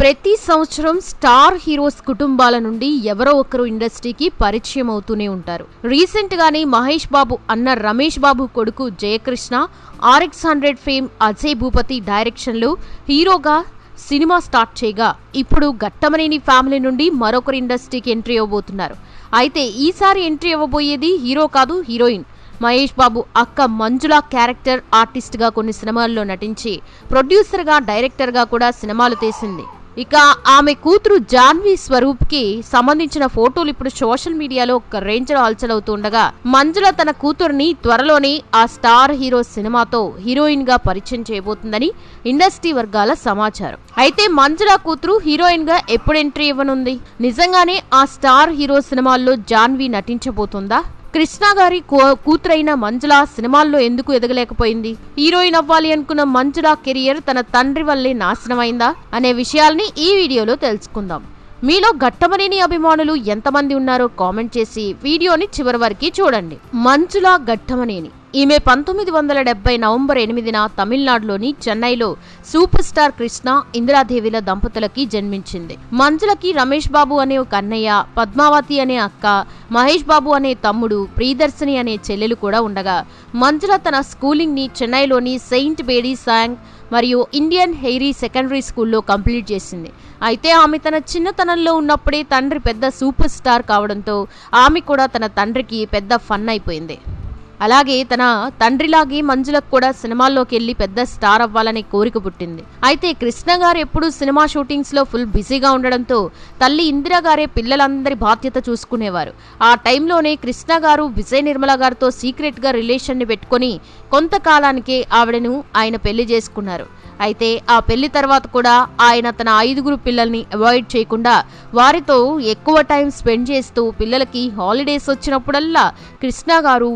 ప్రతి సంవత్సరం star heroes కుటుంబాల నుండి ఎవరో ఒకరు ఇండస్ట్రీకి పరిచయం అవుతూనే ఉంటారు. రీసెంట్ గానే మహేష్ బాబు అన్న రమేష్ బాబు కొడుకు Jayakrishna RX hundred fame Ajay Bhupathi డైరెక్షన్లో హీరోగా సినిమా స్టార్ట్ చేయగా ఇప్పుడు ఘట్టమనేని ఫ్యామిలీ నుండి మరొకరు ఇండస్ట్రీకి ఎంట్రీ ఇవ్వబోతున్నారు అయితే ఈసారి ఎంట్రీ ఇవ్వబోయేది హీరో కాదు హీరోయిన్. మహేష్ బాబు అక్క మంజుల క్యారెక్టర్ ఆర్టిస్ట్గా కొన్ని సినిమాల్లో నటించి ప్రొడ్యూసర్గా డైరెక్టర్గా కూడా సినిమాలు తీసింది. ఇక ఆమె కూతురు జాన్వి స్వరూప్కి సంబంధించిన ఫోటోలు ఇప్పుడు సోషల్ మీడియాలో ఒక రేంజ్లో హల్చలవుతుండగా మంజుల తన కూతురుని త్వరలోనే ఆ స్టార్ హీరో సినిమాతో హీరోయిన్గా పరిచయం చేయబోతుందని ఇండస్ట్రీ వర్గాల సమాచారం. అయితే మంజుల కూతురు హీరోయిన్గా ఎప్పుడు ఎంట్రీ ఇవ్వనుంది? నిజంగానే ఆ స్టార్ హీరో సినిమాల్లో జాన్వి నటించబోతుందా? కృష్ణ గారి కూ- కూతురైన మంజుల సినిమాల్లో ఎందుకు ఎదగలేకపోయింది? హీరోయిన్ అవ్వాలి అనుకున్న మంజుల కెరియర్ తన తండ్రి వల్లే నాశనమైందా? అనే విషయాల్ని ఈ వీడియోలో తెలుసుకుందాం. మీలో ఘట్టమనేని అభిమానులు ఎంతమంది ఉన్నారో కామెంట్ చేసి వీడియోని చివరి వరకు చూడండి. మంజుల ఘట్టమనేని. ఈమె పంతొమ్మిది వందల డెబ్బై నవంబర్ ఎనిమిదిన తమిళనాడులోని చెన్నైలో సూపర్ స్టార్ కృష్ణ ఇందిరాదేవిల దంపతులకి జన్మించింది. మంజులకి రమేష్ బాబు అనే ఒక అన్నయ్య పద్మావతి అనే అక్క మహేష్ బాబు అనే తమ్ముడు ప్రియదర్శిని అనే చెల్లెలు కూడా ఉండగా మంజుల తన స్కూలింగ్ని చెన్నైలోని సెయింట్ బేడీ సాంగ్ మరియు ఇండియన్ హెయిరీ సెకండరీ స్కూల్లో కంప్లీట్ చేసింది. అయితే ఆమె తన చిన్నతనంలో ఉన్నప్పుడే తండ్రి పెద్ద సూపర్ స్టార్ కావడంతో ఆమె కూడా తన తండ్రికి పెద్ద ఫన్ అయిపోయింది. అలాగే తన తండ్రిలాగే మంజులకు కూడా సినిమాల్లోకి వెళ్ళి పెద్ద స్టార్ అవ్వాలనే కోరిక పుట్టింది. అయితే కృష్ణ గారు ఎప్పుడూ సినిమా షూటింగ్స్లో ఫుల్ బిజీగా ఉండడంతో తల్లి ఇందిరా గారే పిల్లలందరి బాధ్యత చూసుకునేవారు. ఆ టైంలోనే కృష్ణ గారు విజయ్ నిర్మల గారితో సీక్రెట్గా రిలేషన్ని పెట్టుకొని కొంతకాలానికే ఆవిడను ఆయన పెళ్ళి చేసుకున్నారు. అయితే ఆ పెళ్ళి తర్వాత కూడా ఆయన తన ఐదుగురు పిల్లల్ని అవాయిడ్ చేయకుండా వారితో ఎక్కువ టైం స్పెండ్ చేస్తూ పిల్లలకి హాలిడేస్ వచ్చినప్పుడల్లా కృష్ణ గారు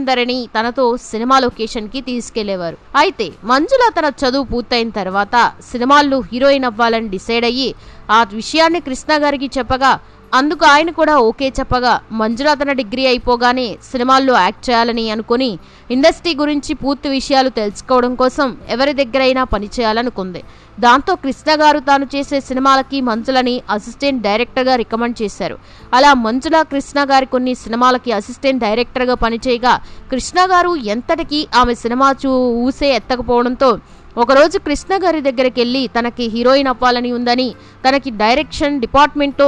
వాళ్ళందరినీ తనతో సినిమా లొకేషన్కి తీసుకెళ్ళేవారు. అయితే మంజుల తన చదువు పూర్తయిన తర్వాత సినిమాల్లో హీరోయిన్ అవ్వాలని డిసైడ్ అయ్యి ఆ విషయాన్ని కృష్ణ గారికి చెప్పగా అందుకు ఆయన కూడా ఓకే చెప్పగా మంజుల తన డిగ్రీ అయిపోగానే సినిమాల్లో యాక్ట్ చేయాలని అనుకుని ఇండస్ట్రీ గురించి పూర్తి విషయాలు తెలుసుకోవడం కోసం ఎవరి దగ్గరైనా పనిచేయాలనుకుంది దాంతో కృష్ణ గారు తాను చేసే సినిమాలకి మంజులని అసిస్టెంట్ డైరెక్టర్గా రికమెండ్ చేశారు. అలా మంజుల కృష్ణ గారి కొన్ని సినిమాలకి అసిస్టెంట్ డైరెక్టర్గా పనిచేయగా కృష్ణ గారు ఎంతటికి ఆమె సినిమా చూ ఊసే ఎత్తకపోవడంతో ఒకరోజు కృష్ణ గారి దగ్గరికి వెళ్ళి తనకి హీరోయిన్ అవ్వాలని ఉందని తనకి డైరెక్షన్ డిపార్ట్మెంట్తో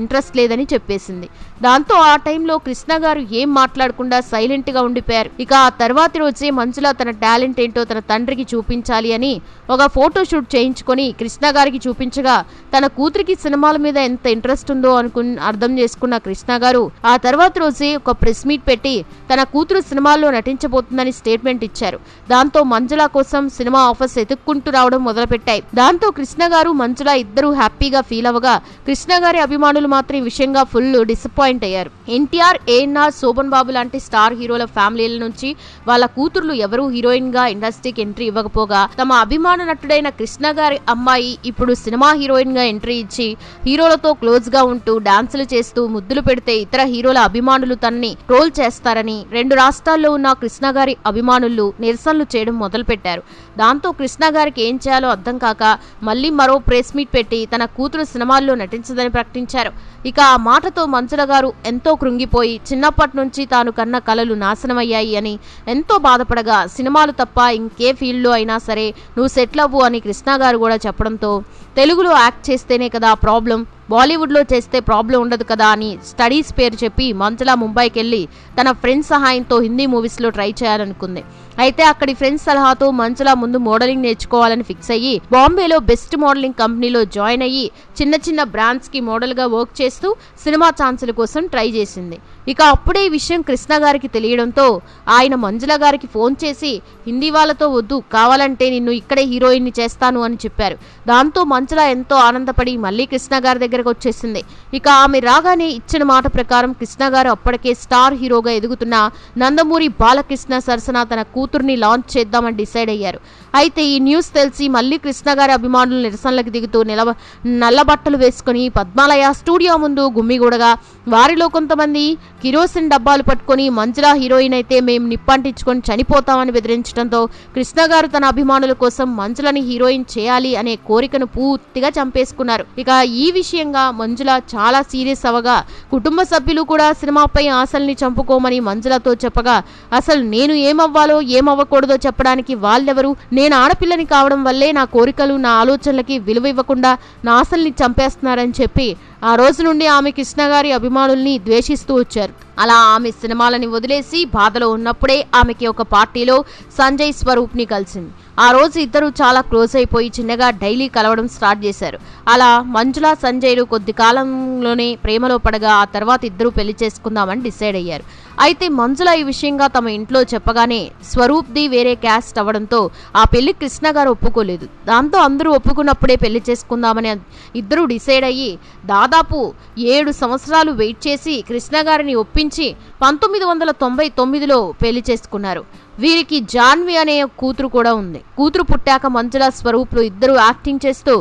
ఇంట్రెస్ట్ లేదని చెప్పేసింది. దాంతో ఆ టైంలో కృష్ణ గారు ఏం మాట్లాడకుండా సైలెంట్గా ఉండిపోయారు. ఇక ఆ తర్వాతి రోజే మంజుల తన టాలెంట్ ఏంటో తన తండ్రికి చూపించాలి అని ఒక ఫోటోషూట్ చేయించుకొని కృష్ణ గారికి చూపించగా తన కూతురికి సినిమాల మీద ఎంత ఇంట్రెస్ట్ ఉందో అనుకు అర్థం చేసుకున్న కృష్ణ గారు ఆ తర్వాత రోజే ఒక ప్రెస్ మీట్ పెట్టి తన కూతురు సినిమాల్లో నటించబోతుందని స్టేట్మెంట్ ఇచ్చారు. దాంతో మంజుల కోసం సినిమా ఆఫర్స్ ఎతుక్కుంటూ రావడం మొదలుపెట్టాయి. దాంతో కృష్ణ గారు మంచులా ఇద్దరు హ్యాపీగా ఫీల్ అవ్వగా కృష్ణ గారి అభిమానులు మాత్రం ఈ విషయంగా ఫుల్ డిసప్పాయింట్ అయ్యారు. ఎన్టీఆర్ ఏఎన్ఆర్ శోభన్ బాబు లాంటి స్టార్ హీరోల ఫ్యామిలీల నుంచి వాళ్ళ కూతుర్లు ఎవరూ హీరోయిన్గా ఇండస్ట్రీకి ఎంట్రీ ఇవ్వకపోగా తమ అభిమాన నటుడైన కృష్ణ గారి అమ్మాయి ఇప్పుడు సినిమా హీరోయిన్గా ఎంట్రీ ఇచ్చి హీరోలతో క్లోజ్గా ఉంటూ డాన్సులు చేస్తూ ముద్దులు పెడితే ఇతర హీరోల అభిమానులు తనని ట్రోల్ చేస్తారని రెండు రాష్ట్రాల్లో ఉన్న కృష్ణ గారి అభిమానులు నిరసనలు చేయడం మొదలుపెట్టారు. దాంతో కృష్ణ గారికి ఏం చేయాలో అర్థం కాక మళ్ళీ మరో ప్రెస్ మీట్ పెట్టి తన కూతురు సినిమాల్లో నటించదని ప్రకటించారు. ఇక ఆ మాటతో మంచుల గారు ఎంతో కృంగిపోయి చిన్నప్పటి నుంచి తాను కన్న కలలు నాశనమయ్యాయి అని ఎంతో బాధపడగా సినిమాలు తప్ప ఇంకే ఫీల్డ్లో అయినా సరే నువ్వు సెటిల్ అవ్వు అని కృష్ణ గారు కూడా చెప్పడంతో తెలుగులో యాక్ట్ చేస్తేనే కదా ప్రాబ్లం. బాలీవుడ్లో చేస్తే ప్రాబ్లం ఉండదు కదా అని స్టడీస్ పేరు చెప్పి మంచలా ముంబైకి వెళ్ళి తన ఫ్రెండ్స్ సహాయంతో హిందీ మూవీస్లో ట్రై చేయాలనుకుంది. అయితే అక్కడి ఫ్రెండ్స్ సలహాతో మంచలా ముందు మోడలింగ్ నేర్చుకోవాలని ఫిక్స్ అయ్యి బాంబేలో బెస్ట్ మోడలింగ్ కంపెనీలో జాయిన్ అయ్యి చిన్న చిన్న బ్రాండ్స్కి మోడల్గా వర్క్ చేస్తూ సినిమా ఛాన్సుల కోసం ట్రై చేసింది. ఇక అప్పుడే ఈ విషయం కృష్ణ గారికి తెలియడంతో ఆయన మంజుల గారికి ఫోన్ చేసి హిందీ వాళ్ళతో వద్దు కావాలంటే నిన్ను ఇక్కడే హీరోయిన్ని చేస్తాను అని చెప్పారు. దాంతో మంచుల ఎంతో ఆనందపడి మళ్ళీ కృష్ణ గారి దగ్గర దగ్గరకు వచ్చేసింది ఇక ఆమె రాగానే ఇచ్చిన మాట ప్రకారం కృష్ణ గారు అప్పటికే స్టార్ హీరోగా ఎదుగుతున్న నందమూరి బాలకృష్ణ సరసన తన కూతుర్ని లాంచ్ చేద్దామని డిసైడ్ అయ్యారు. అయితే ఈ న్యూస్ తెలిసి మళ్ళీ కృష్ణ గారి అభిమానులు నిరసనలకు దిగుతూ నిలబ నల్ల బట్టలు వేసుకుని పద్మాలయ స్టూడియో ముందు గుమ్మిగూడగా వారిలో కొంతమంది కిరోసిన్ డబ్బాలు పట్టుకొని మంజుల హీరోయిన్ అయితే మేము నిప్పంటించుకొని చనిపోతామని బెదిరించడంతో కృష్ణ గారు తన అభిమానుల కోసం మంజులని హీరోయిన్ చేయాలి అనే కోరికను పూర్తిగా చంపేసుకున్నారు. ఇక ఈ విషయంగా మంజుల చాలా సీరియస్ అవగా కుటుంబ సభ్యులు కూడా సినిమాపై ఆశల్ని చంపుకోమని మంజులతో చెప్పగా అసలు నేను ఏమవ్వాలో ఏమవ్వకూడదో చెప్పడానికి వాళ్ళెవరు? నేను ఆడపిల్లని కావడం వల్లే నా కోరికలు నా ఆలోచనలకి విలువ ఇవ్వకుండా నా ఆశల్ని చంపేస్తున్నారని చెప్పి ఆ రోజు నుండి ఆమె కృష్ణ గారి అభిమానుల్ని ద్వేషిస్తూ వచ్చారు. అలా ఆమె సినిమాలని వదిలేసి బాధలో ఉన్నప్పుడే ఆమెకి ఒక పార్టీలో సంజయ్ స్వరూప్ని కలిసింది. ఆ రోజు ఇద్దరు చాలా క్లోజ్ అయిపోయి చిన్నగా డైలీ కలవడం స్టార్ట్ చేశారు. అలా మంజుల సంజయ్లు కొద్ది కాలంలోనే ప్రేమలో పడగా ఆ తర్వాత ఇద్దరు పెళ్ళి చేసుకుందామని డిసైడ్ అయ్యారు. అయితే మంజుల ఈ విషయంగా తమ ఇంట్లో చెప్పగానే స్వరూప్ది వేరే క్యాస్ట్ అవ్వడంతో ఆ పెళ్ళి కృష్ణ గారు ఒప్పుకోలేదు. దాంతో అందరూ ఒప్పుకున్నప్పుడే పెళ్ళి చేసుకుందామని ఇద్దరు డిసైడ్ అయ్యి దాదాపు ఏడు సంవత్సరాలు వెయిట్ చేసి కృష్ణ గారిని ఒప్పించి పంతొమ్మిది వందల తొంభై తొమ్మిదిలో పెళ్ళి చేసుకున్నారు. వీరికి జాన్వి అనే కూతురు కూడా ఉంది. కూతురు పుట్టాక మంజుల స్వరూపులు ఇద్దరు యాక్టింగ్ చేస్తూ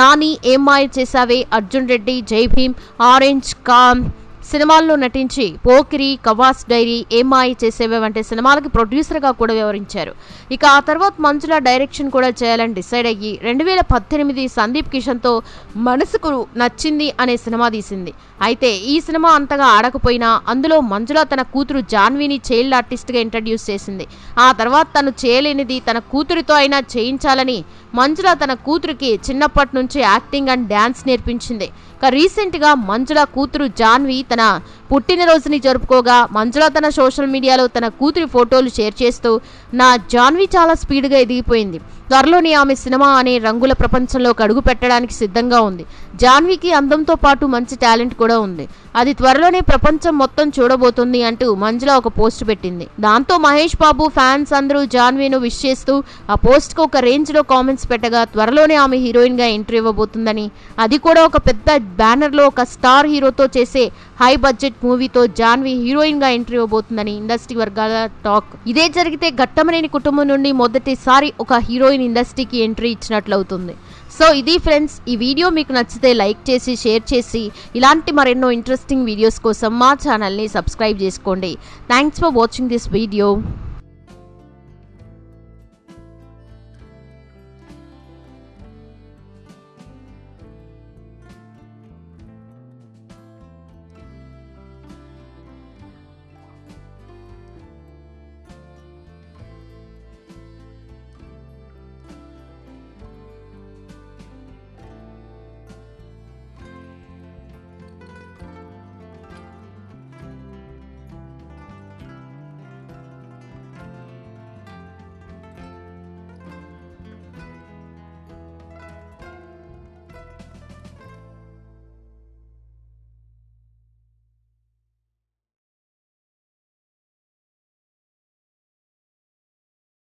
నాని ఏం మాయ చేసావే అర్జున్ రెడ్డి జై భీమ్ ఆరెంజ్ కామ్ సినిమాల్లో నటించి పోకిరి కవాస్ డైరీ ఏమాయి చేసేవే వంటి సినిమాలకి ప్రొడ్యూసర్గా కూడా వ్యవహరించారు. ఇక ఆ తర్వాత మంజుల డైరెక్షన్ కూడా చేయాలని డిసైడ్ అయ్యి రెండు వేల పద్దెనిమిది సందీప్ కిషన్తో మనసుకు నచ్చింది అనే సినిమా తీసింది. అయితే ఈ సినిమా అంతగా ఆడకపోయినా అందులో మంజుల తన కూతురు జాన్వీని చైల్డ్ ఆర్టిస్ట్గా ఇంట్రడ్యూస్ చేసింది. ఆ తర్వాత తను చేయలేనిది తన కూతురితో అయినా చేయించాలని మంజుల తన కూతురికి చిన్నప్పటి నుంచి యాక్టింగ్ అండ్ డ్యాన్స్ నేర్పించింది. ఇక రీసెంట్గా మంజుల కూతురు జాన్వి తన పుట్టినరోజుని జరుపుకోగా మంజుల తన సోషల్ మీడియాలో తన కూతురి ఫోటోలు షేర్ చేస్తూ నా జాన్వి చాలా స్పీడ్గా ఎదిగిపోయింది. త్వరలోనే ఆమె సినిమా అనే రంగుల ప్రపంచంలోకి అడుగు పెట్టడానికి సిద్ధంగా ఉంది. జాన్వికి అందంతో పాటు మంచి టాలెంట్ కూడా ఉంది. అది త్వరలోనే ప్రపంచం మొత్తం చూడబోతుంది అంటూ మంజుల ఒక పోస్ట్ పెట్టింది. దాంతో మహేష్ బాబు ఫ్యాన్స్ అందరూ జాన్వీను విష్ చేస్తూ ఆ పోస్ట్కు ఒక రేంజ్లో కామెంట్స్ పెట్టగా త్వరలోనే ఆమె హీరోయిన్గా ఎంట్రీ ఇవ్వబోతుందని అది కూడా ఒక పెద్ద బ్యానర్లో ఒక స్టార్ హీరోతో చేసే హై బడ్జెట్ మూవీతో జాన్వి హీరోయిన్గా ఎంట్రీ ఇవ్వబోతుందని ఇండస్ట్రీ వర్గాల టాక్. ఇదే జరిగితే ఘట్టమనేని కుటుంబం నుండి మొదటిసారి ఒక హీరోయిన్ ఇండస్ట్రీకి ఎంట్రీ ఇచ్చినట్లవుతుంది. సో ఇది ఫ్రెండ్స్ ఈ వీడియో మీకు నచ్చితే లైక్ చేసి షేర్ చేసి ఇలాంటి మరెన్నో ఇంట్రెస్టింగ్ వీడియోస్ కోసం మా ఛానల్ని సబ్స్క్రైబ్ చేసుకోండి. Thanks for watching this video.